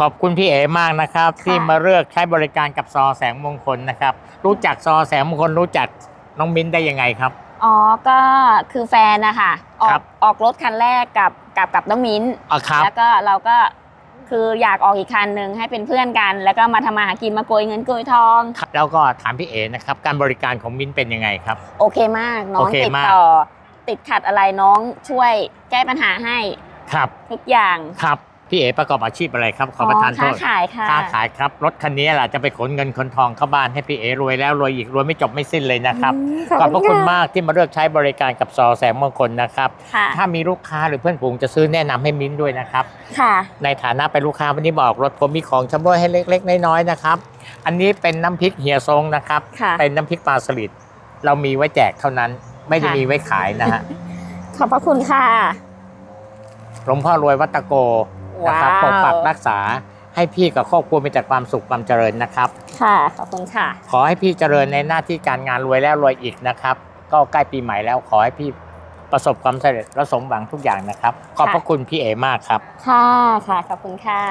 ขอบคุณพี่เอ๋มากนะครับค่ะที่มาเลือกใช้บริการกับซอแสงมงคลนะครับ รู้จักซอแสงมงคลรู้จักน้องมิ้นได้ยังไงครับ อ๋อ ก็คือแฟนนะคะออครักบ ออกรถคันแรกกับกับกับน้องมิ้น อ๋อครับ แล้วก็เราก็คืออยากออกอีกคันหนึ่งให้เป็นเพื่อนกัน แล้วก็มาทำมาหากินมาโกยเงินโกยทองครับแล้วก็ถามพี่เอ๋นะครับ การบริการของมิ้นเป็นยังไงครับ โอเคมากน้อโองเคติดมาก ต่อ ติดขัดอะไรน้องช่วยแก้ปัญหาให้ครับ ทุกอย่าง ครับ พี่เอ๋ประกอบอาชีพอะไรครับขอประทานโทค้าษขายค่ะค้าขายครับรถคันนี้แหละจะไปขนเงินขนทองเข้าบ้านให้พี่เอ๋รวยแล้วรวยอีกรวยไม่จบไม่สิ้นเลยนะครับอืมขอบพระคุณะมากที่มาเลือกใช้บริการกับซอแสงมงคลนะครับค่ะถ้ามีลูกค้าหรือเพื่อนฝูงจะซื้อแนะนำให้มิ้นด้วยนะครับค่ะ ในฐานะเป็นลูกค้าวันนี้บอกรถผมมีของชำร่วยให้เล็ก ๆ น้อยๆนะครับอันนี้เป็นน้ำพริกเฮียซงนะครับค่ะเป็นน้ำพริกปลาสลิดเรามีไว้แจกเท่านั้น ไม่ได้ค่ะมีไว้ขายนะฮะขอบพระคุณค่ะหลวงพ่อรวยวัดตะโก นะครับปว้าว กปักรักษาให้พี่กับครอบครัวมีแต่ความสุขความเจริญนะครับ ค่ะ ขอบคุณค่ะ ขอให้พี่เจริญในหน้าที่การงานรวยแล้วรวยอีกนะครับ ก็ใกล้ปีใหม่แล้วขอให้พี่ประสบความสำเร็จและสมหวังทุกอย่างนะครับ ขอบพระคุณพี่เอมากครับ ค่ะ ค่ะ ขอบคุณค่ะ